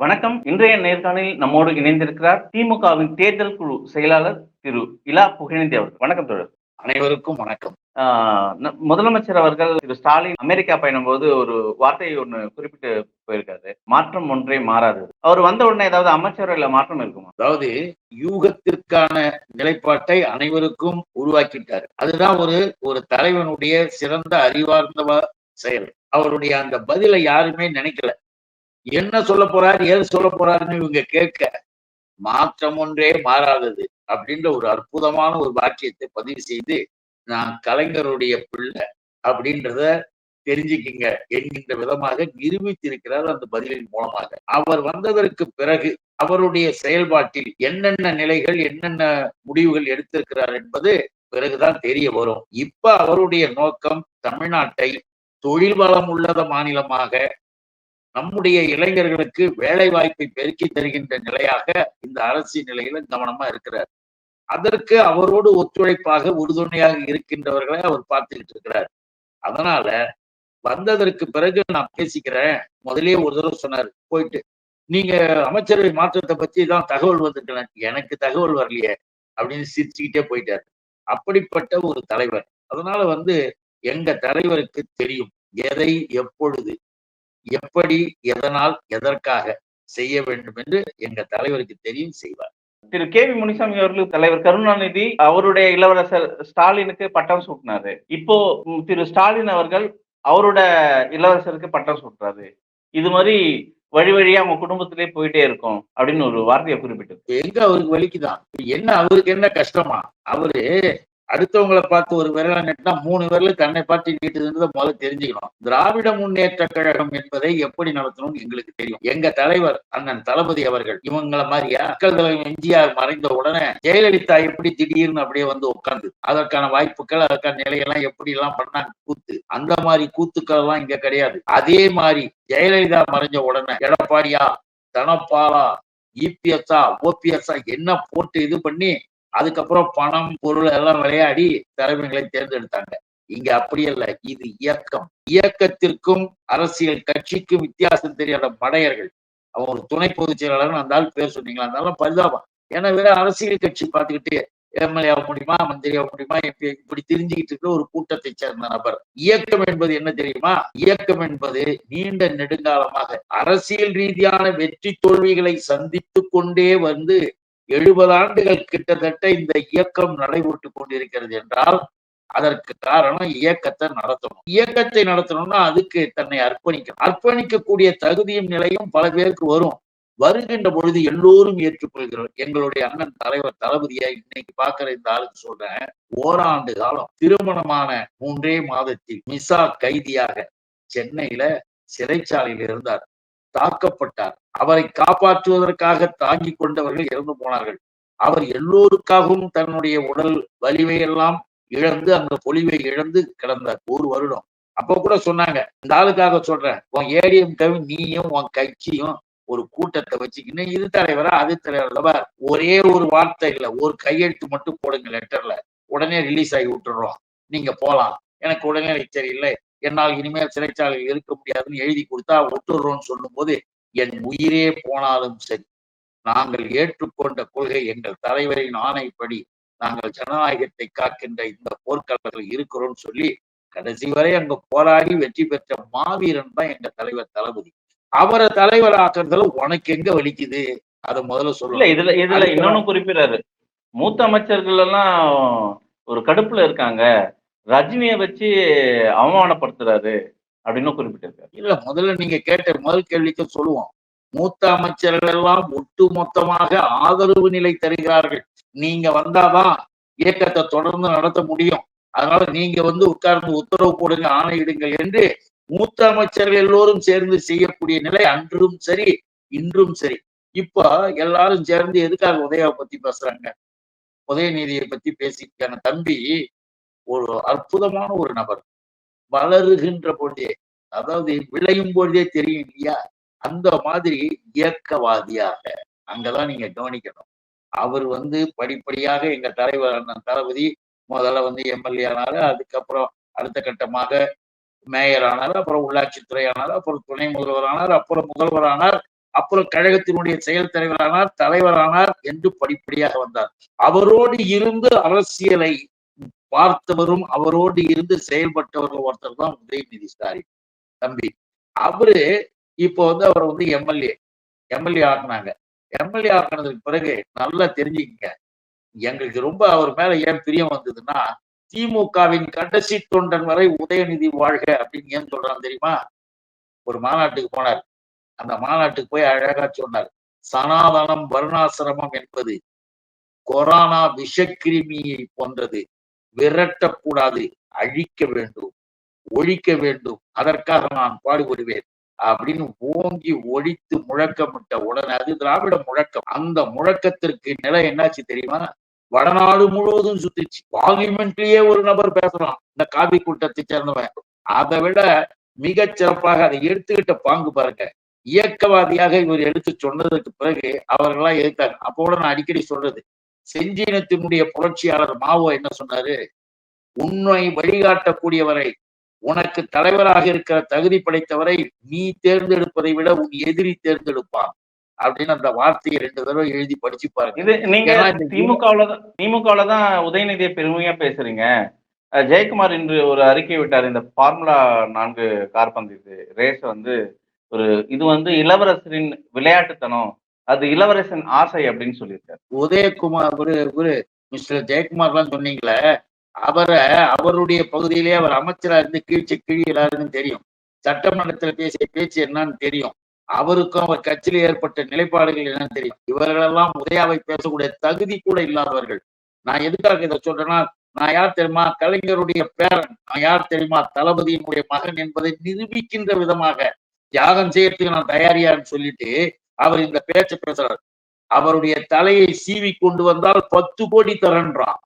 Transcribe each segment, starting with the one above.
வணக்கம். இன்றைய நேர்காணலில் நம்மோடு இணைந்திருக்கிறார் திமுகவின் தேர்தல் குழு செயலாளர் திரு இலா புகழேந்தி அவர்கள். வணக்கம் தொடர் அனைவருக்கும் வணக்கம். முதலமைச்சர் அவர்கள் திரு ஸ்டாலின் அமெரிக்கா பயணம் போது ஒரு வார்த்தை ஒண்ணு குறிப்பிட்டு போயிருக்காரு. மாற்றம் ஒன்றே மாறாது. அவர் வந்த உடனே ஏதாவது அமைச்சரவையில மாற்றம் இருக்குமா? அதாவது யூகத்திற்கான நிலைப்பாட்டை அனைவருக்கும் உருவாக்கிட்டார். அதுதான் ஒரு ஒரு தலைவனுடைய சிறந்த அறிவார்ந்த செயல். அவருடைய அந்த பதிலை யாருமே நினைக்கல. என்ன சொல்ல போறாரு ஏது சொல்ல போறாருன்னு இவங்க கேட்க மாற்றம் ஒன்றே மாறாதது அப்படின்ற ஒரு அற்புதமான ஒரு வாக்கியத்தை பதிவு செய்து நான் கலைஞருடைய பிள்ளை அப்படின்றத தெரிஞ்சுக்கிங்க என்கின்ற விதமாக நிரூபித்திருக்கிறார் அந்த பதிலின் மூலமாக. அவர் வந்ததற்கு பிறகு அவருடைய செயல்பாட்டில் என்னென்ன நிலைகள் என்னென்ன முடிவுகள் எடுத்திருக்கிறார் என்பது பிறகுதான் தெரிய வரும். இப்ப அவருடைய நோக்கம் தமிழ்நாட்டை தொழில் வளம் உள்ளத மாநிலமாக நம்முடைய இளைஞர்களுக்கு வேலை வாய்ப்பை பெருக்கி தருகின்ற நிலையாக இந்த அரசியல் நிலையில கவனமா இருக்கிறார். அதற்கு அவரோடு ஒத்துழைப்பாக உறுதுணையாக இருக்கின்றவர்களை அவர் பார்த்துக்கிட்டு இருக்கிறார். அதனால வந்ததற்கு பிறகு நான் பேசிக்கிறேன். முதலே ஒரு தடவை சொன்னார் போயிட்டு நீங்க அமைச்சரவை மாற்றத்தை பத்தி தான் தகவல் வந்திருக்கிறேன் எனக்கு தகவல் வரலையே அப்படின்னு சிரிச்சுக்கிட்டே போயிட்டார். அப்படிப்பட்ட ஒரு தலைவர். அதனால வந்து எங்க தலைவருக்கு தெரியும் எதை எப்பொழுது எப்படி எதனால் எதற்காக செய்ய வேண்டும் என்று எங்க தலைவருக்கு தெரியும் செய்வார். திரு கே வி முனிசாமி அவர்களுக்கு தலைவர் கருணாநிதி அவருடைய இளவரசர் ஸ்டாலினுக்கு பட்டம் சூட்டினாரு. இப்போ திரு ஸ்டாலின் அவர்கள் அவரோட இளவரசருக்கு பட்டம் சூட்டுறாரு. இது மாதிரி வழி வழியா அவங்க குடும்பத்திலே போயிட்டே இருக்கும் அப்படின்னு ஒரு வார்த்தையை குறிப்பிட்டு எங்க அவருக்கு வலிக்குதான்? என்ன அவருக்கு என்ன கஷ்டமா? அவரு அடுத்தவங்களை பார்த்து ஒரு விரலை நெட்டா மூணு விரல தன்னை பார்த்து நீட்டுதுன்றதை முதல்ல தெரிஞ்சுக்கணும். திராவிட முன்னேற்ற கழகம் என்பதை எப்படி நடத்தணும்னு எங்களுக்கு தெரியும். எங்க தலைவர் அண்ணன் தளபதி அவர்கள் இவங்கள மாதிரியா மக்கள் தலைவர் எம்ஜிஆர் மறைந்த உடனே ஜெயலலிதா எப்படி திடீர்னு அப்படியே வந்து உட்காந்து அதற்கான வாய்ப்புகள் அதற்கான நிலையெல்லாம் எப்படி எல்லாம் பண்ணாங்க கூத்து. அந்த மாதிரி கூத்துக்கள் எல்லாம் இங்க கிடையாது. அதே மாதிரி ஜெயலலிதா மறைஞ்ச உடனே எடப்பாடியா தனப்பாலா இபிஎஸ்ஆ ஓபிஎஸ்ஆ என்ன போட்டு இது பண்ணி அதுக்கப்புறம் பணம் பொருள் எல்லாம் விளையாடி தலைமைகளை தேர்ந்தெடுத்தாங்க. இங்க அப்படி அல்ல இது இயக்கம். இயக்கத்திற்கும் அரசியல் கட்சிக்கும் வித்தியாசம் தெரியாத மடையர்கள். அவன் ஒரு துணை பொதுச் செயலாளர் அந்த ஆள் பேர் சொன்னீங்களா? இருந்தாலும் பரிதாபம். ஏன்னா வேற அரசியல் கட்சி பார்த்துக்கிட்டு எம்எல்ஏ ஆக முடியுமா மந்திரி ஆக முடியுமா இப்படி தெரிஞ்சுக்கிட்டு இருக்கிற ஒரு கூட்டத்தை சேர்ந்த நபர். இயக்கம் என்பது என்ன தெரியுமா? இயக்கம் என்பது நீண்ட நெடுங்காலமாக அரசியல் ரீதியான வெற்றி தோல்விகளை சந்தித்து கொண்டே வந்து எழுபது ஆண்டுகள் கிட்டத்தட்ட இந்த இயக்கம் நடைபெற்று கொண்டிருக்கிறது என்றால் அதற்கு காரணம் இயக்கத்தை நடத்தணும். இயக்கத்தை நடத்தணும்னா அதுக்கு தன்னை அர்ப்பணிக்கணும். அர்ப்பணிக்கக்கூடிய தகுதியும் நிலையும் பல பேருக்கு வரும். வருகின்ற பொழுது எல்லோரும் ஏற்றுக்கொள்கிறோம். எங்களுடைய அண்ணன் தலைவர் தளபதியா இன்னைக்கு பாக்குற இந்த ஆளுக்கு சொல்றேன் ஓராண்டு காலம் திருமணமான மூன்றே மாதத்தில் மிசா கைதியாக சென்னையில சிறைச்சாலையில் இருந்தார். தாக்கப்பட்டார். அவரை காப்பாற்றுவதற்காக தாங்கிக் கொண்டவர்கள் இறந்து போனார்கள். அவர் எல்லோருக்காகவும் தன்னுடைய உடல் வலிமையெல்லாம் இழந்து அந்த பொலிவை இழந்து கிடந்தார் ஒரு வருடம். அப்ப கூட சொன்னாங்க இந்த ஆளுக்காக சொல்றேன் உன் ஏடிஎம் கவி நீயும் உன் கட்சியும் ஒரு கூட்டத்தை வச்சுக்கின்னு இது தலைவரா அது தலைவர். ஒரே ஒரு வார்த்தை இல்ல ஒரு கையெழுத்து மட்டும் போடுங்க லெட்டர்ல உடனே ரிலீஸ் ஆகி விட்டுறோம். நீங்க போலாம். எனக்கு உடனே சரியில்லை. என்னால் இனிமேல் சிறைச்சாலையில் இருக்க முடியாதுன்னு எழுதி கொடுத்தா ஒட்டுறோம்னு சொல்லும் போது என் உயிரே போனாலும் சரி. நாங்கள் ஏற்றுக்கொண்ட கொள்கை எங்கள் தலைவரின் ஆணைப்படி நாங்கள் ஜனநாயகத்தை காக்கின்ற இந்த போர்க்களத்தில் இருக்கிறோம்னு சொல்லி கடைசி வரை அங்க போராடி வெற்றி பெற்ற மாவீரன் தான் எங்க தலைவர் தளபதி. அவரை தலைவர் ஆக்குறதுல உனக்கு எங்க வலிக்குது? அதை முதல்ல சொல்ல. இதுல இதுல இன்னொன்னு குறிப்பிடாரு மூத்த அமைச்சர்கள் எல்லாம் ஒரு கடுப்புல இருக்காங்க. ரஜினியை வச்சு அவமானப்படுத்துறாரு அப்படின்னு குறிப்பிட்டிருக்காரு. இல்ல முதல்ல நீங்க கேட்ட முதல் கேள்விக்கு சொல்லுவோம். மூத்த அமைச்சர்கள் எல்லாம் ஒட்டு மொத்தமாக ஆதரவு நிலை தருகிறார்கள். நீங்க வந்தாதான் இயக்கத்தை தொடர்ந்து நடத்த முடியும். அதனால நீங்க வந்து உட்கார்ந்து உத்தரவு போடுங்க ஆணையிடுங்கள் என்று மூத்த அமைச்சர்கள் எல்லோரும் சேர்ந்து செய்யக்கூடிய நிலை அன்றும் சரி இன்றும் சரி. இப்ப எல்லாரும் சேர்ந்து எதுக்காக உதயாவை பத்தி பேசுறாங்க? உதயநிதியை பத்தி பேசிக்கான தம்பி ஒரு அற்புதமான ஒரு நபர். வளருகின்ற பொழுதே அதாவது விளையும் பொழுதே தெரியும் இல்லையா? அந்த மாதிரி இயக்கவாதியாக அங்கதான் நீங்க கவனிக்கணும். அவர் வந்து படிப்படியாக எங்க தலைவர் அண்ணன் தளபதி முதல்ல வந்து எம்எல்ஏ ஆனாரு அதுக்கப்புறம் அடுத்த கட்டமாக மேயர் ஆனார் அப்புறம் உள்ளாட்சித்துறை ஆனார் அப்புறம் துணை முதல்வர் ஆனார் அப்புறம் முதல்வர் ஆனார் அப்புறம் கழகத்தினுடைய செயல் தலைவரானார் தலைவரானார் என்று படிப்படியாக வந்தார். அவரோடு இருந்து அரசியலை பார்த்தவரும் அவரோடு இருந்து செயல்பட்டவர்கள் ஒருத்தர் தான் உதயநிதி ஸ்டாலின் தம்பி அவரு இப்போ வந்து அவர் வந்து எம்எல்ஏ எம்எல்ஏ ஆக்குனாங்க. எம்எல்ஏ ஆக்குனதுக்கு பிறகு நல்லா தெரிஞ்சுக்கங்க. எங்களுக்கு ரொம்ப அவர் மேல ஏன் பிரியம் வந்ததுன்னா திமுகவின் கடைசி தொண்டன் வரை உதயநிதி வாழ்க அப்படின்னு ஏன் சொல்றான் தெரியுமா? ஒரு மாநாட்டுக்கு போனார். அந்த மாநாட்டுக்கு போய் அழகா சொன்னார். சனாதனம் வருணாசிரமம் என்பது கொரோனா விஷக்கிருமியை போன்றது. விரட்டக்கூடாது. அழிக்க வேண்டும். ஒழிக்க வேண்டும். அதற்காக நான் பாடுபடுவேன். அப்படின்னு ஓங்கி ஒழித்து முழக்கமிட்ட உடனே அது திராவிட முழக்கம். அந்த முழக்கத்திற்கு நிலை என்னாச்சு தெரியுமா? வடநாடு முழுவதும் சுத்திச்சு. பார்லிமெண்ட்லயே ஒரு நபர் பேசலாம். இந்த காவி கூட்டத்தை சேர்ந்தவன். அதை விட மிக சிறப்பாக அதை எடுத்துக்கிட்ட பாங்கு பாருங்க இயக்கவாதியாக இவர் எடுத்து சொன்னதுக்கு பிறகு அவர்கள்லாம் எதிர்த்தாங்க. அப்போ நான் அடிக்கடி சொல்றது செஞ்சீனத்தினுடைய புரட்சியாளர் மாவோ என்ன சொன்னாரு? உன்னை வழிகாட்டக்கூடியவரை உனக்கு தலைவராக இருக்கிற தகுதி படைத்தவரை நீ தேர்ந்தெடுப்பதை விட உன் எதிரி தேர்ந்தெடுப்பான். அப்படின்னு அந்த வார்த்தையை ரெண்டு தடவை எழுதி படிச்சு பாருங்க. இது நீங்க ஏன்னா இந்த திமுகவுல தான் திமுகவுல தான் உதயநிதியை பெருமையா பேசுறீங்க. ஜெயக்குமார் இன்று ஒரு அறிக்கை விட்டார். இந்த ஃபார்முலா நான்கு கார்பந்து ரேஸ் வந்து ஒரு இது வந்து இளவரசரின் விளையாட்டுத்தனம். அது இளவரசன் ஆசை அப்படின்னு சொல்லியிருக்காரு. உதயகுமார் குரு குரு மிஸ்டர் ஜெயக்குமார்லாம் சொன்னீங்களே அவரை அவருடைய பகுதியிலே அவர் அமைச்சரா இருந்து கீழ்ச்சி கீழ்கிறாருன்னு தெரியும். சட்டமன்றத்துல பேசிய பேச்சு என்னன்னு தெரியும். அவருக்கும் அவர் கட்சியில் ஏற்பட்ட நிலைப்பாடுகள் என்னன்னு தெரியும். இவர்களெல்லாம் உதயாவை பேசக்கூடிய தகுதி கூட இல்லாதவர்கள். நான் எதுக்காக இதை சொல்றேன்னா நான் யார் தெரியுமா? கலைஞருடைய பேரன். நான் யார் தெரியுமா? தளபதியினுடைய மகன் என்பதை நிரூபிக்கின்ற விதமாக தியாகம் செய்யறதுக்கு நான் தயாரியான்னு சொல்லிட்டு அவர் இந்த பேச்சை பேசுறார். அவருடைய தலையை சீவி கொண்டு வந்தால் பத்து கோடி தரன்றான்.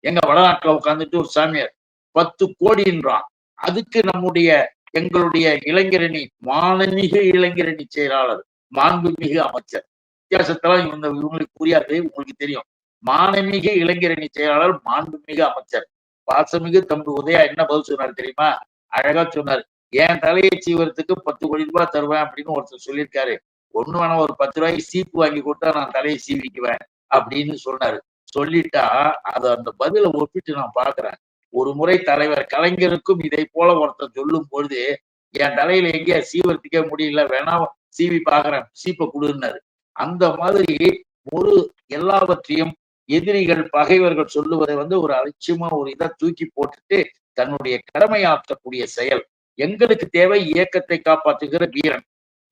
எங்க வடநாட்டுல உட்கார்ந்துட்டு ஒரு சாமியார் பத்து கோடின்றான். அதுக்கு நம்முடைய எங்களுடைய இளைஞரணி மானமிகு இளைஞரணி செயலாளர் மாண்புமிகு அமைச்சர். வித்தியாசத்தெல்லாம் இவங்க இவங்களுக்கு புரியாது உங்களுக்கு தெரியும். மானமிகு இளைஞரணி செயலாளர் மாண்புமிகு அமைச்சர். பாசமிகு தம்பி உதயா என்ன பதில் சொன்னார் தெரியுமா? அழகா சொன்னார். என் தலையை சீவரத்துக்கு பத்து கோடி ரூபாய் தருவேன் அப்படின்னு ஒருத்தர் சொல்லியிருக்காரு. ஒண்ணு வேணா ஒரு பத்து ரூபாய்க்கு சீப்பு வாங்கி கொடுத்தா நான் தலையை சீவிக்குவேன் அப்படின்னு சொன்னாரு. சொல்லிட்டா அதை அந்த பதில ஒப்பிட்டு நான் பாக்குறேன் ஒரு முறை தலைவர் கலைஞருக்கும் இதை போல ஒருத்தர் சொல்லும் பொழுது என் தலையில எங்கேயா சீவர்த்திக்க முடியல வேணா சீவி பாக்குறேன் சீப்பை கொடுன்னாரு. அந்த மாதிரி ஒரு எல்லாவற்றையும் எதிரிகள் பகைவர்கள் சொல்லுவதை வந்து ஒரு அலட்சியமா ஒரு இதை தூக்கி போட்டுட்டு தன்னுடைய கடமையாற்றக்கூடிய செயல். எங்களுக்கு தேவை இயக்கத்தை காப்பாற்றுகிற வீரன்.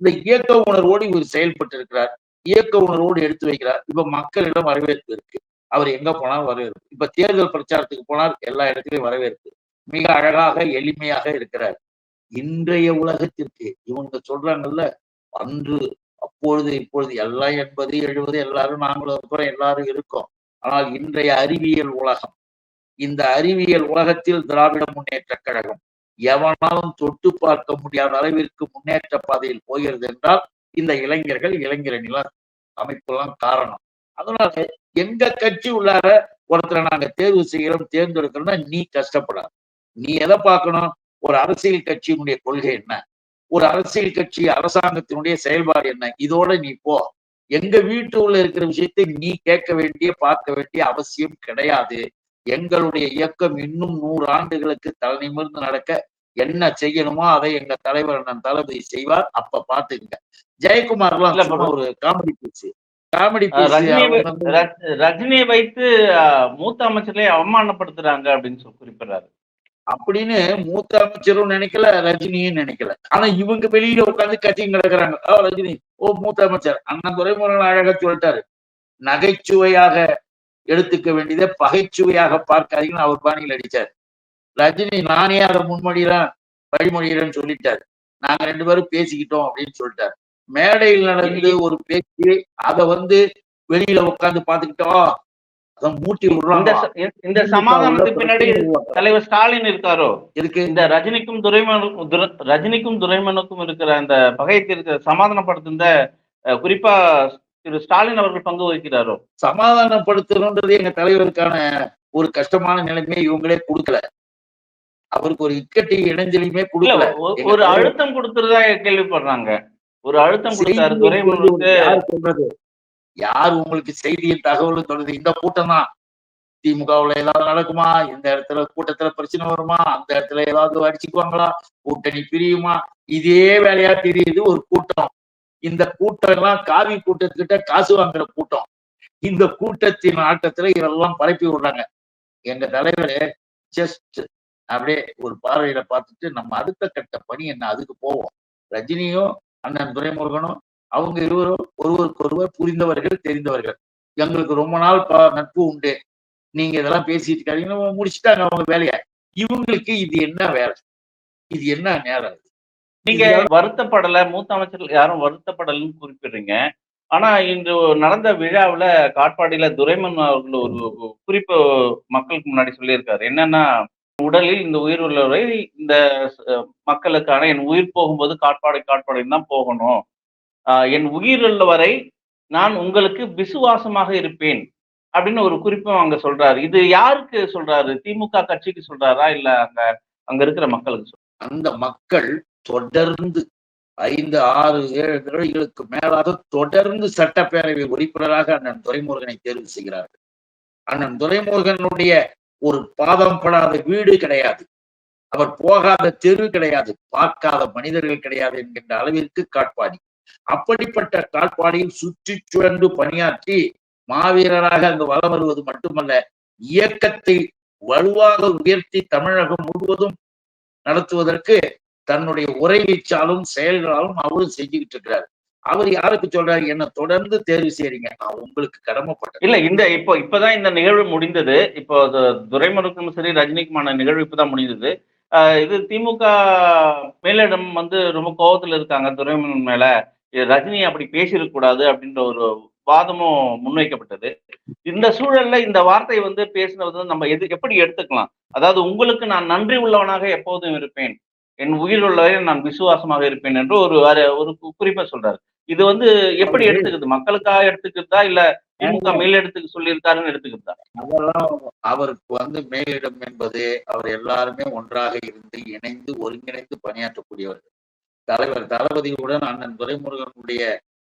இந்த இயக்க உணர்வோடு இவர் செயல்பட்டு இருக்கிறார் இயக்க உணர்வோடு எடுத்து வைக்கிறார். இப்ப மக்களிடம் வரவேற்பு இருக்கு. அவர் எங்க போனாலும் வரவேற்பு. இப்ப தேர்தல் பிரச்சாரத்துக்கு போனால் எல்லா இடத்துலயும் வரவேற்பு. மிக அழகாக எளிமையாக இருக்கிறார். இன்றைய உலகத்திற்கு இவங்க சொல்றாங்கல்ல அன்று அப்பொழுது இப்பொழுது எல்லாம் எண்பது எழுபது எல்லாரும் நாங்களும் இருக்கிறோம் எல்லாரும் இருக்கோம். ஆனால் இன்றைய அறிவியல் உலகம் இந்த அறிவியல் உலகத்தில் திராவிட முன்னேற்ற கழகம் எவனாலும் தொட்டு பார்க்க முடியாத அளவிற்கு முன்னேற்ற பாதையில் போகிறது என்றால் இந்த இளைஞர்கள் இளைஞரணிலாம் அமைப்புலாம் காரணம். அதனால எங்க கட்சி உள்ளார ஒருத்தரை நாங்க தேர்வு செய்கிறோம் தேர்ந்தெடுக்கிறோம்னா நீ கஷ்டப்படாது. நீ எதை பார்க்கணும்? ஒரு அரசியல் கட்சியினுடைய கொள்கை என்ன? ஒரு அரசியல் கட்சி அரசாங்கத்தினுடைய செயல்பாடு என்ன? இதோட நீ போ. எங்க வீட்டு உள்ள இருக்கிற விஷயத்தை நீ கேட்க வேண்டிய பார்க்க வேண்டிய அவசியம் கிடையாது. எங்களுடைய இயக்கம் இன்னும் நூறு ஆண்டுகளுக்கு தலை நிமிர்ந்து நடக்க என்ன செய்யணுமோ அதை எங்க தலைவர் அண்ணன் தளபதி செய்வார். அப்ப பாத்துக்குங்க. ஜெயக்குமார்லாம் இல்ல, சும்மா ஒரு காமெடி பேச்சு காமெடி ரஜினியை வைத்து மூத்த அமைச்சர்களை அவமானப்படுத்துறாங்க அப்படின்னு சொல்லி குறிப்பிடுறாரு. அப்படின்னு மூத்த அமைச்சரும் நினைக்கல ரஜினியும் நினைக்கல. ஆனா இவங்க வெளியில உட்கார்ந்து கட்சியும் கிடக்குறாங்க ஓ ரஜினி ஓ மூத்த அமைச்சர். அண்ணன் துரைமுருகன் அழகா சொல்லிட்டாரு. நகைச்சுவையாக எடுத்துக்க வேண்டியதை பகைச்சுவையாக பார்க்காதீங்கன்னு அவர் பாணியில் அடிச்சார். ரஜினி நானே அதை முன்மொழிகிறேன் வழிமொழிகிறேன்னு சொல்லிட்டாரு. நாங்க ரெண்டு பேரும் பேசிக்கிட்டோம் அப்படின்னு சொல்லிட்டாரு. மேடையில் நடந்து ஒரு பேச்சு அதை வந்து வெளியில உட்கார்ந்து பாத்துக்கிட்டோம் அதை மூட்டி ச- இந்த சமாதானத்துக்கு பின்னாடி தலைவர் ஸ்டாலின் இருக்காரோ? இருக்கு இந்த ரஜினிக்கும் துரைமனுக்கும் துர- ரஜினிக்கும் துரைமனுக்கும் இருக்கிற அந்த பகை தீர்க்க சமாதானப்படுத்துந்த அஹ், குறிப்பா திரு ஸ்டாலின் அவர்கள் பங்கு வகிக்கிறாரோ? சமாதானப்படுத்தணுன்றது எங்க தலைவருக்கான ஒரு கஷ்டமான நிலைமையை இவங்களே கொடுக்கல. அவருக்கு ஒரு இக்கட்டி இடைஞ்சலையுமே கொடுக்கல. ஒரு அழுத்தம் கொடுத்துறதா கேள்விப்படுறாங்க. ஒரு அழுத்தம் கொடுத்தாரு சொல்லுவது யார் சொல்றது? யார் உங்களுக்கு செய்தியும் தகவலும் சொல்றது? இந்த கூட்டம் தான். திமுகவுல ஏதாவது நடக்குமா? இந்த இடத்துல கூட்டத்துல பிரச்சனை வருமா? அந்த இடத்துல ஏதாவது அடிச்சுக்குவாங்களா? கூட்டணி பிரியுமா? இதே வேலையா தெரியுது ஒரு கூட்டம். இந்த கூட்டம் எல்லாம் காவி கூட்டத்துக்கிட்ட காசு வாங்குற கூட்டம். இந்த கூட்டத்தின் ஆட்டத்துல இதெல்லாம் பரப்பி விடுறாங்க. எங்க தலைவர் ஜஸ்ட் அப்படியே ஒரு பார்வையில பார்த்துட்டு நம்ம அடுத்த கட்ட பணி என்ன? அதுக்கு போவோம். ரஜினியும் அண்ணன் துரைமுருகனும் அவங்க இருவரும் ஒருவருக்கு ஒருவர் புரிந்தவர்கள் தெரிந்தவர்கள். எங்களுக்கு ரொம்ப நாள் ப- நட்பு உண்டு. நீங்க இதெல்லாம் பேசிட்டு இருக்காதீங்கன்னு முடிச்சுட்டாங்க அவங்க வேலையை. இவங்களுக்கு இது என்ன வேலை? இது என்ன நேரம் நீங்க வருத்தப்படல மூத்த அமைச்சர்கள் யாரும் வருத்தப்படலன்னு குறிப்பிடுறீங்க. ஆனா இன்று நடந்த விழாவுல காட்பாடியில துரைமன் அவர்கள் ஒரு குறிப்பு மக்களுக்கு முன்னாடி சொல்லியிருக்காரு. என்னன்னா உடலில் இந்த உயிர் உள்ளவரை இந்த மக்களுக்கான என் உயிர் போகும்போது காட்பாடி காட்பாடின்னு தான் போகணும். என் உயிர் உள்ளவரை நான் உங்களுக்கு விசுவாசமாக இருப்பேன் அப்படின்னு ஒரு குறிப்பும் அங்க சொல்றாரு. இது யாருக்கு சொல்றாரு? திமுக கட்சிக்கு சொல்றாரா? இல்ல அங்க அங்க இருக்கிற மக்களுக்கு? அந்த மக்கள் தொடர்ந்து ஐந்து ஆறு ஏழு நிகழ்வுகளுக்கு மேலாக தொடர்ந்து சட்டப்பேரவை உறுப்பினராக அண்ணன் துரைமுருகனை தேர்வு செய்கிறார்கள். அண்ணன் துரைமுருகனுடைய ஒரு பாதம் படாத வீடு கிடையாது. அவர் போகாத தெரு கிடையாது. பார்க்காத மனிதர்கள் கிடையாது என்கின்ற அளவிற்கு காட்பாடி. அப்படிப்பட்ட காட்பாடியில் சுற்றி சுழன்று பணியாற்றி மாவீரராக அங்கு வலம் வருவது மட்டுமல்ல இயக்கத்தை வலுவாக உயர்த்தி தமிழகம் முழுவதும் நடத்துவதற்கு தன்னுடைய உரை வீச்சாலும் செயல்களாலும் அவரும் செஞ்சுக்கிட்டு இருக்கிறாரு அவர் யாருக்கு சொல்றாரு? என்ன தொடர்ந்து தேர்வு செய்யறீங்க நான் உங்களுக்கு கடமைப்பட்டேன். இல்ல இந்த இப்போ இப்பதான் இந்த நிகழ்வு முடிந்தது. இப்போ அது துரைமுருகனும் சரி ரஜினிக்குமான நிகழ்வு இப்பதான் முடிந்தது. ஆஹ் இது திமுக மேலிடம் வந்து ரொம்ப கோபத்துல இருக்காங்க துரைமுருகன் மேல. ரஜினி அப்படி பேசியிருக்க கூடாது அப்படின்ற ஒரு வாதமும் முன்வைக்கப்பட்டது. இந்த சூழல்ல இந்த வார்த்தை வந்து பேசினது நம்ம எது எப்படி எடுத்துக்கலாம்? அதாவது உங்களுக்கு நான் நன்றி உள்ளவனாக எப்போதும் இருப்பேன். என் உயிர் உள்ளவரை நான் விசுவாசமாக இருப்பேன் என்று ஒரு ஒரு குறிப்பை சொல்றாரு. இது வந்து எப்படி எடுத்துக்குது? மக்களுக்காக எடுத்துக்கிறதா இல்ல திமுக மேலிடத்துக்கு சொல்லியிருக்காருன்னு எடுத்துக்கிறதா அதெல்லாம் அவருக்கு வந்து மேலிடம் என்பது அவர் எல்லாருமே ஒன்றாக இருந்து இணைந்து ஒருங்கிணைந்து பணியாற்றக்கூடியவர்கள். தலைவர் தளபதியுடன் அண்ணன் துரைமுருகனுடைய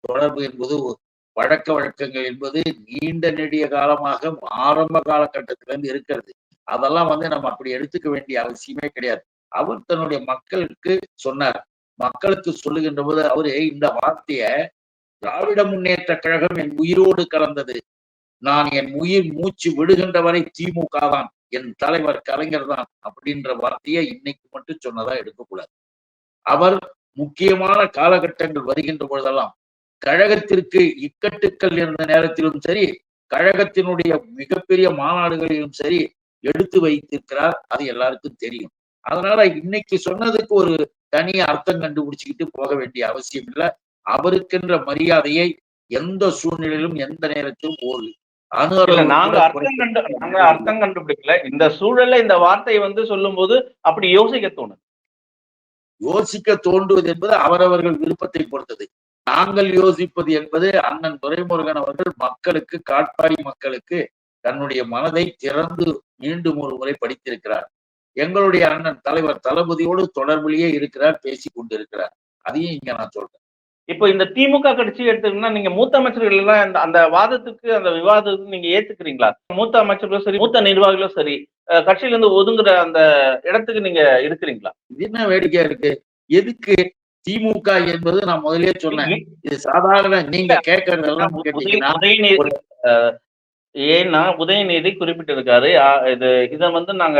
தொடர்பு என்பது ஒரு பழக்க வழக்கங்கள் என்பது நீண்ட நெடிய காலமாக ஆரம்ப காலகட்டத்திலிருந்து இருக்கிறது. அதெல்லாம் வந்து நம்ம அப்படி எடுத்துக்க வேண்டிய அவசியமே கிடையாது. அவர் தன்னுடைய மக்களுக்கு சொன்னார். மக்களுக்கு சொல்லுகின்ற போது அவரு இந்த வார்த்தைய திராவிட முன்னேற்ற கழகம் என் உயிரோடு கலந்தது. நான் என் உயிர் மூச்சு விடுகின்ற வரை திமுக தான் என் தலைவர் கலைஞர் தான் அப்படின்ற வார்த்தையை இன்னைக்கு மட்டும் சொன்னதா எடுக்கக்கூடாது. அவர் முக்கியமான காலகட்டங்கள் வருகின்ற பொழுதெல்லாம் கழகத்திற்கு இக்கட்டுக்கள் இருந்த நேரத்திலும் சரி கழகத்தினுடைய மிகப்பெரிய மாநாடுகளிலும் சரி எடுத்து வைத்திருக்கிறார். அது எல்லாருக்கும் தெரியும். அதனால இன்னைக்கு சொன்னதுக்கு ஒரு தனி அர்த்தம் கண்டுபிடிச்சுக்கிட்டு போக வேண்டிய அவசியம் இல்லை. அவருக்கென்ற மரியாதையை எந்த சூழ்நிலையிலும் எந்த நேரத்திலும் ஒரு நாங்க அர்த்தம் கண்டு நாங்க அர்த்தம் கண்டுபிடிக்கல. இந்த சூழல்ல இந்த வார்த்தையை வந்து சொல்லும்போது அப்படி யோசிக்க தோணுது. யோசிக்க தோன்றுவது என்பது அவரவர்கள் விருப்பத்தை பொறுத்தது. நாங்கள் யோசிப்பது என்பது அண்ணன் துரைமுருகன் அவர்கள் மக்களுக்கு காட்பாடி மக்களுக்கு தன்னுடைய மனதை திறந்து மீண்டும் ஒரு முறை படித்திருக்கிறார். எங்களுடைய அண்ணன் தலைவர் தளபதியோடு தொடர்பிலேயே இருக்கிறார் பேசிக் கொண்டிருக்கிறார். அதையும் இங்க நான் சொல்றேன். இப்போ இந்த திமுக கட்சி எடுத்துக்கிட்டீங்கன்னா நீங்க மூத்த அமைச்சர்கள் எல்லாம் அந்த அந்த வாதத்துக்கு அந்த விவாதத்துக்கு நீங்க ஏத்துக்கிறீங்களா? மூத்த அமைச்சர்களும் சரி மூத்த நிர்வாகிகளும் சரி கட்சியில இருந்து ஒதுங்குற அந்த இடத்துக்கு நீங்க இருக்கிறீங்களா? இது என்ன வேடிக்கையா இருக்கு? எதுக்கு திமுக என்பது நான் முதல்லயே சொன்னேன். இது சாதாரண நீங்க கேட்கறதெல்லாம் ஏன்னா உதயநிதி குறிப்பிட்டிருக்காரு. இது இதை வந்து நாங்க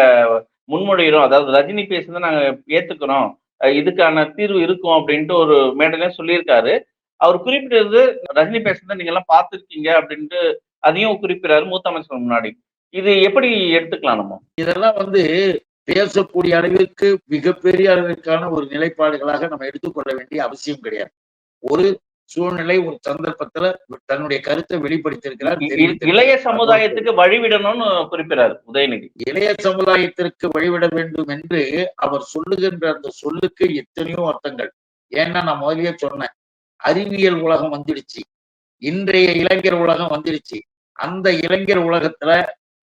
முன்மொழிகிறோம். அதாவது ரஜினி பேசுனதை நாங்க ஏத்துக்கிறோம். இதுக்கான தீர்வு இருக்கும் அப்படின்ட்டு ஒரு மேடையில சொல்லியிருக்காரு. அவர் குறிப்பிட்டது ரஜினி பேசுனதை நீங்க எல்லாம் பார்த்துருக்கீங்க அப்படின்ட்டு அதையும் குறிப்பிடாரு மூத்த அமைச்சர் முன்னாடி. இது எப்படி எடுத்துக்கலாம் நம்ம? இதெல்லாம் வந்து பேசக்கூடிய அளவிற்கு மிகப்பெரிய அளவிற்கான ஒரு நிலைப்பாடுகளாக நம்ம எடுத்துக்கொள்ள வேண்டிய அவசியம் கிடையாது. ஒரு சூழ்நிலை ஒரு சந்தர்ப்பத்துல தன்னுடைய கருத்தை வெளிப்படுத்தியிருக்கிறார். இளைய சமுதாயத்துக்கு வழிவிடணும்னு குறிப்பிடாரு உதயநிதி. இளைய சமுதாயத்திற்கு வழிவிட வேண்டும் என்று அவர் சொல்லுகின்ற அந்த சொல்லுக்கு எத்தனையோ அர்த்தங்கள். ஏன்னா நான் முதலியே சொன்னேன் அறிவியல் உலகம் வந்துடுச்சு இன்றைய இளைஞர் உலகம் வந்துடுச்சு. அந்த இளைஞர் உலகத்துல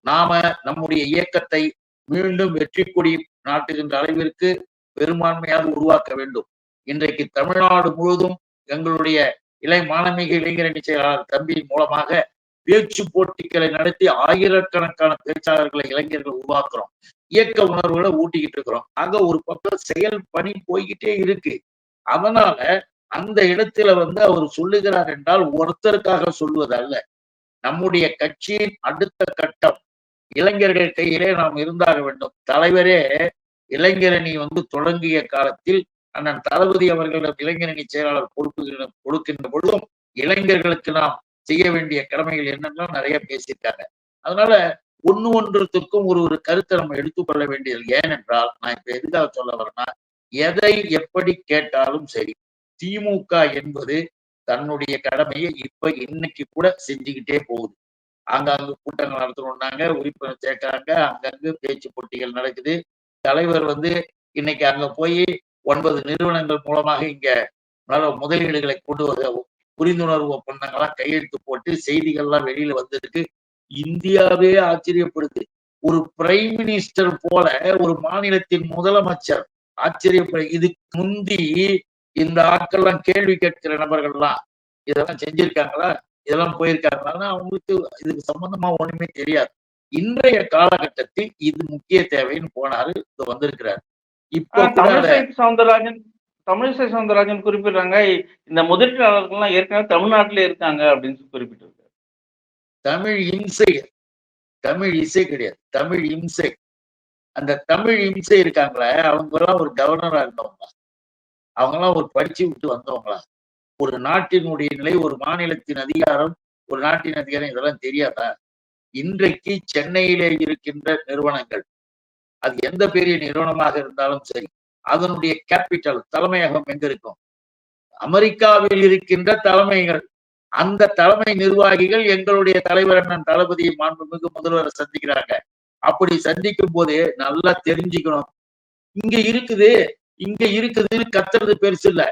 நாம நம்முடைய இயக்கத்தை மீண்டும் வெற்றி கொடி நாட்டுகின்ற அளவிற்கு பெரும்பான்மையாக உருவாக்க வேண்டும். இன்றைக்கு தமிழ்நாடு முழுவதும் எங்களுடைய இளை மாணமிக இளைஞரணி செயலாளர் தம்பியின் மூலமாக பேச்சு போட்டிகளை நடத்தி ஆயிரக்கணக்கான பேச்சாளர்களை இளைஞர்கள் உருவாக்குறோம். இயக்க உணர்வுகளை ஊட்டிக்கிட்டு இருக்கிறோம். ஆக ஒரு பக்கம் செயல் பணி போய்கிட்டே இருக்கு. அதனால அந்த இடத்துல வந்து அவர் சொல்லுகிறார் என்றால் ஒருத்தருக்காக சொல்வதல்ல நம்முடைய கட்சியின் அடுத்த கட்டம். இளைஞர்கள் கையிலே நாம் இருந்தாக வேண்டும். தலைவரே இளைஞரணி வந்து தொடங்கிய காலத்தில் அண்ணன் தளபதி அவர்களிடம் இளைஞரணி செயலாளர் பொறுப்பு கொடுக்கின்ற பொழுதும் இளைஞர்களுக்கு நாம் செய்ய வேண்டிய கடமைகள் என்னெல்லாம் நிறைய பேசியிருக்காங்க. அதனால ஒண்ணு ஒன்றுத்துக்கும் ஒரு ஒரு கருத்தை நம்ம எடுத்துக்கொள்ள வேண்டியது ஏனென்றால் நான் இப்ப எதுக்காக சொல்ல வரேன்னா எதை எப்படி கேட்டாலும் சரி திமுக என்பது தன்னுடைய கடமையை இப்ப இன்னைக்கு கூட செஞ்சுக்கிட்டே போகுது. அங்கங்கு கூட்டங்கள் நடத்தணும்னாங்க உறுப்பினர் சேர்க்கிறாங்க அங்கங்கு பேச்சு போட்டிகள் நடக்குது. தலைவர் வந்து இன்னைக்கு அங்க போய் ஒன்பது நிறுவனங்கள் மூலமாக இங்க நல்ல முதலீடுகளை கொண்டு வர புரிந்துணர்வு ஒப்பந்தங்கள்லாம் கையெழுத்து போட்டு செய்திகள்லாம் வெளியில வந்திருக்கு. இந்தியாவே ஆச்சரியப்படுது. ஒரு பிரைம் மினிஸ்டர் போல ஒரு மாநிலத்தின் முதலமைச்சர் ஆச்சரியப்படு இதுக்கு முந்தி இந்த ஆட்கள்லாம் கேள்வி கேட்கிற நபர்கள்லாம் இதெல்லாம் செஞ்சிருக்காங்களா? இதெல்லாம் போயிருக்காங்களா அவங்களுக்கு இதுக்கு சம்பந்தமா ஒண்ணுமே தெரியாது. இன்றைய காலகட்டத்தில் இது முக்கிய தேவைன்னு போனாரு இது வந்திருக்கிறார். இப்போ தமிழிசை சவுந்தரராஜன் தமிழிசை சவுந்தரராஜன் குறிப்பிடுறாங்க இந்த முதலீட்டாளர்கள்லாம் ஏற்கனவே தமிழ்நாட்டிலே இருக்காங்க அப்படின்னு சொல்லி குறிப்பிட்டிருக்காரு. தமிழ் இம்சை தமிழ் இசை கிடையாது தமிழ் இம்சை. அந்த தமிழ் இம்சை இருக்காங்களே அவங்க எல்லாம் ஒரு கவர்னரா இருந்தவங்க அவங்க எல்லாம் ஒரு படிச்சு விட்டு வந்தவங்களா? ஒரு நாட்டினுடைய நிலை ஒரு மாநிலத்தின் அதிகாரம் ஒரு நாட்டின் அதிகாரம் இதெல்லாம் தெரியாதா? இன்றைக்கு சென்னையிலே இருக்கின்ற நிறுவனங்கள் அது எந்த பெரிய நிறுவனமாக இருந்தாலும் சரி அதனுடைய கேபிட்டல் தலைமையகம் எங்க இருக்கும்? அமெரிக்காவில் இருக்கின்ற தலைமைகள். அந்த தலைமை நிர்வாகிகள் எங்களுடைய தலைவர் அண்ணன் தளபதி மாண்புமிகு முதல்வரை சந்திக்கிறாங்க. அப்படி சந்திக்கும் போது நல்லா தெரிஞ்சுக்கணும். இங்க இருக்குது இங்க இருக்குதுன்னு கத்துறது பெருசு இல்ல.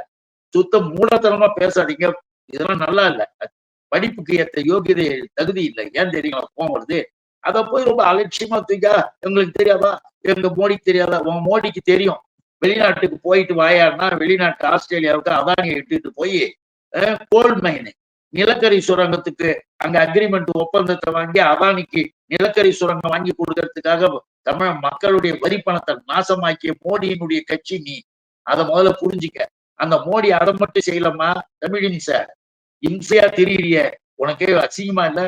சுத்த மூலத்தனமா பேசாதீங்க. இதெல்லாம் நல்லா இல்ல. படிப்புக்கு ஏற்ற யோகியதை தகுதி இல்லை. ஏன் தெரியுங்களா கோவம் வருது? அதை போய் ரொம்ப அலட்சியமா தூக்கா எங்களுக்கு தெரியாதா? எங்க மோடிக்கு தெரியாதா? உன் மோடிக்கு தெரியும். வெளிநாட்டுக்கு போயிட்டு வாயாடுனா வெளிநாட்டு ஆஸ்திரேலியாவுக்கு அதானியை இட்டுட்டு போய் கோல்ட் மைனு நிலக்கரி சுரங்கத்துக்கு அங்க அக்ரிமெண்ட் ஒப்பந்தத்தை வாங்கி அதானிக்கு நிலக்கரி சுரங்கம் வாங்கி கொடுக்கறதுக்காக தமிழ் மக்களுடைய வரி பணத்தை நாசமாக்கிய மோடியினுடைய கட்சி நீ. அதை முதல்ல புரிஞ்சுக்க. அந்த மோடி அதை மட்டும் செய்யலம்மா தமிழினி சார். இன்சையா தெரியலையே உனக்கே அசிங்கமா இல்ல?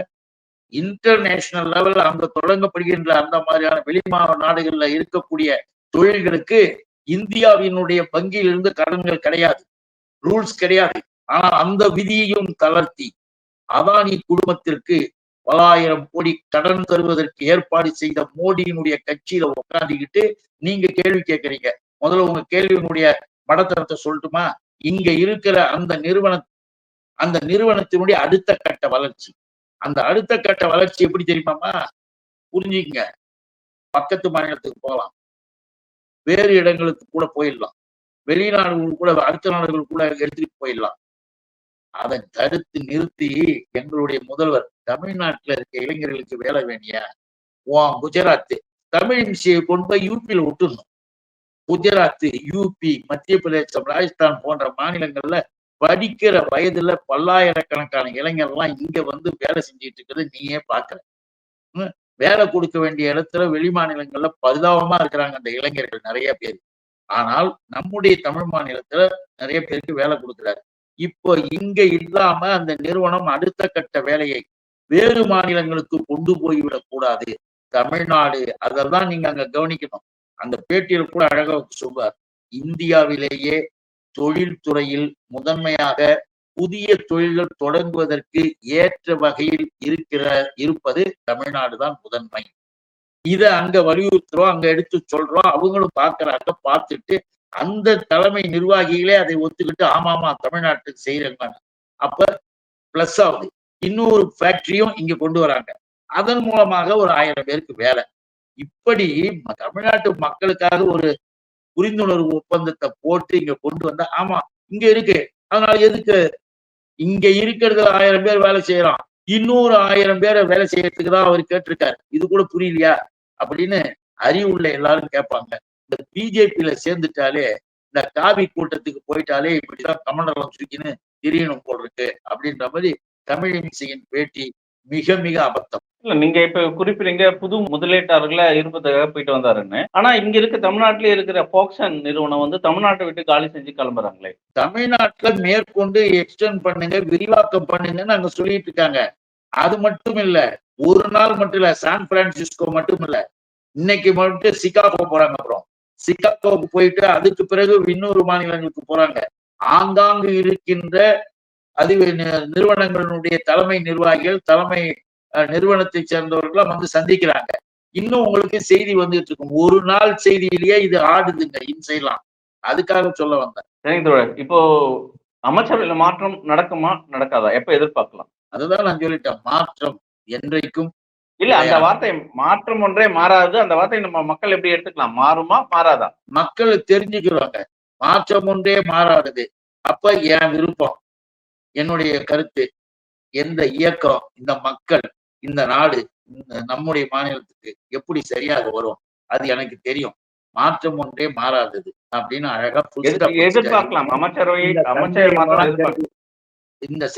இன்டர்நேஷனல் லெவல் அங்க தொடங்கப்படுகின்ற அந்த மாதிரியான வெளிமா நாடுகள்ல இருக்கக்கூடிய தொழில்களுக்கு இந்தியாவினுடைய வங்கியிலிருந்து கடன்கள் கிடையாது. ரூல்ஸ் கிடையாது. ஆனா அந்த விதியையும் தளர்த்தி அதானி குடும்பத்திற்கு பலாயிரம் கோடி கடன் தருவதற்கு ஏற்பாடு செய்த மோடியினுடைய கட்சியில உட்காந்துக்கிட்டு நீங்க கேள்வி கேட்கறீங்க. முதல்ல உங்க கேள்வியினுடைய மடத்தனத்தை சொல்லட்டுமா? இங்க இருக்கிற அந்த நிறுவன அந்த நிறுவனத்தினுடைய அடுத்த கட்ட வளர்ச்சி. அந்த அடுத்த கட்ட வளர்ச்சி எப்படி தெரியுமாமா புரிஞ்சுக்கங்க. பக்கத்து மாநிலத்துக்கு போகலாம். வேறு இடங்களுக்கு கூட போயிடலாம். வெளிநாடுகள் கூட அடுத்த நாடுகள் கூட எடுத்துட்டு போயிடலாம். அதை தடுத்து நிறுத்தி எங்களுடைய முதல்வர் தமிழ்நாட்டுல இருக்க இளைஞர்களுக்கு வேலை வேணிய ஓ குஜராத். தமிழ் இசையை கொண்டு போய் யூபியில விட்டுருணும் குஜராத் யூபி மத்திய பிரதேசம் ராஜஸ்தான் போன்ற மாநிலங்கள்ல படிக்கிற வயதுல பல்லாயிரக்கணக்கான இளைஞர்லாம் இங்க வந்து வேலை செஞ்சுட்டு இருக்கிறது நீயே பாக்குற வேலை கொடுக்க வேண்டிய இடத்துல வெளி மாநிலங்கள்ல பரிதாபமா இருக்கிறாங்க அந்த இளைஞர்கள் நிறைய பேர். ஆனால் நம்முடைய தமிழ் மாநிலத்துல நிறைய பேருக்கு வேலை கொடுக்குறாரு. இப்போ இங்க இல்லாம அந்த நிறுவனம் அடுத்த கட்ட வேலையை வேறு மாநிலங்களுக்கு கொண்டு போய்விடக் கூடாது. தமிழ்நாடு அதெல்லாம் நீங்க அங்க கவனிக்கணும். அந்த பேட்டியில் கூட அழகா சொல்வார். இந்தியாவிலேயே தொழில்துறையில் முதன்மையாக புதிய தொழில்கள் தொடங்குவதற்கு ஏற்ற வகையில் இருக்கிற இருப்பது தமிழ்நாடு தான் முதன்மை. இதை அங்க வலியுறுத்துறோம் அங்க எடுத்து சொல்றோம் அவங்களும் பார்க்கறாங்க பார்த்துட்டு அந்த தலைமை நிர்வாகிகளே அதை ஒத்துக்கிட்டு ஆமாமா தமிழ்நாட்டுக்கு செய்யறாங்க அப்ப பிளஸ் ஆகுது. இன்னொரு ஃபேக்டரியும் இங்க கொண்டு வராங்க. அதன் மூலமாக ஒரு ஆயிரம் பேருக்கு வேலை. இப்படி தமிழ்நாட்டு மக்களுக்காக ஒரு புரிந்துணர்வு ஒப்பந்தத்தை போட்டு இங்க கொண்டு வந்தா ஆமா இங்க இருக்கு. அதனால எதுக்கு? இங்க இருக்கிறதுல ஆயிரம் பேர் வேலை செய்யறான் இன்னொரு ஆயிரம் பேரை வேலை செய்யறதுக்கு தான் அவர் கேட்டிருக்காரு. இது கூட புரியலையா? அப்படின்னு அறிவுள்ள எல்லாரும் கேட்பாங்க. இந்த பிஜேபியில சேர்ந்துட்டாலே இந்த காவி கூட்டத்துக்கு போயிட்டாலே இப்படிதான் கமண்டலம் சுக்கின்னு தெரியணும் போல் இருக்கு. அப்படின்ற மாதிரி தமிழிசையின் பேட்டி மிக மிக அபத்தம். இல்ல நீங்க இப்ப குறிப்பிடுறீங்க புது முதலீட்டாளர்களை இருப்பதுக்காக போயிட்டு வந்தாருன்னு. ஆனா இங்க இருக்க தமிழ்நாட்டிலே இருக்கிற போக்சன் நிறுவனம் வந்து தமிழ்நாட்டை விட்டு காலி செஞ்சு கிளம்புறாங்களே. தமிழ்நாட்டுல மேற்கொண்டு எக்ஸ்டெண்ட் பண்ணுங்க விரிவாக்கம் பண்ணுங்கன்னு அங்க சொல்லிட்டு இருக்காங்க. அது மட்டும் இல்ல ஒரு நாள் மட்டும் இல்ல சான் பிரான்சிஸ்கோ மட்டும் இல்ல. இன்னைக்கு மட்டும் சிகாகோ போறாங்க அப்புறம். சிகாகோவுக்கு போயிட்டு அதுக்கு பிறகு இன்னொரு மாநிலங்களுக்கு போறாங்க. ஆங்காங்கு இருக்கின்ற அது நிறுவனங்களுடைய தலைமை நிர்வாகிகள் தலைமை நிறுவனத்தை சேர்ந்தவர்கள்லாம் வந்து சந்திக்கிறாங்க. இன்னும் உங்களுக்கு செய்தி வந்துட்டு இருக்கும். ஒரு நாள் செய்தியிலேயே இது ஆடுதுங்க இன்சைலாம் அதுக்காக சொல்ல வந்தேன். சரிங்க தோழர். இப்போ அமைச்சரவையில மாற்றம் நடக்குமா நடக்காதா? எப்ப எதிர்பார்க்கலாம்? அதுதான் நான் சொல்லிட்டேன். மாற்றம் என்றைக்கும் இல்ல அந்த. வார்த்தை மாற்றம் ஒன்றே மாறாது. அந்த வார்த்தை நம்ம மக்கள் எப்படி எடுத்துக்கலாம்? மாறுமா மாறாதா? மக்கள் தெரிஞ்சுக்கிறாங்க. மாற்றம் ஒன்றே மாறாதது. அப்ப என் விருப்பம்? என்னுடைய கருத்து எந்த இயக்கம் இந்த மக்கள் இந்த நாடு இந்த நம்முடைய மாநிலத்துக்கு எப்படி சரியாக வரும்? அது எனக்கு தெரியும். மாற்றம் ஒன்றே மாறாதது அப்படின்னு அழகா. எதிர்பார்க்கலாம்? அமைச்சரவை இந்த அமைச்சர்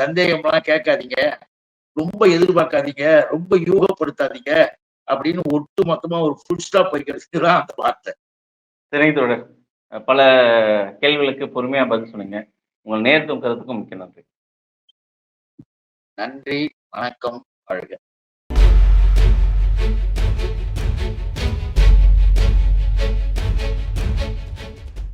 சந்தேகம் எல்லாம் கேட்காதீங்க. ரொம்ப எதிர்பார்க்காதீங்க. ரொம்ப யூகப்படுத்தாதீங்க அப்படின்னு ஒட்டு மொத்தமா ஒரு ஃபுல் ஸ்டாப் வைக்கிறதுக்கு தான் அந்த வார்த்தை. தோழர் பல கேள்விகளுக்கு பொறுமையா பதில் சொன்னீங்க. உங்கள் நேரத்தும் கருத்துக்கும் மிக்க நன்றி. நன்றி வணக்கம் வாழ்க.